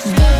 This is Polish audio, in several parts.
Christmas.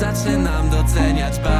Zaczynam doceniać bardzo.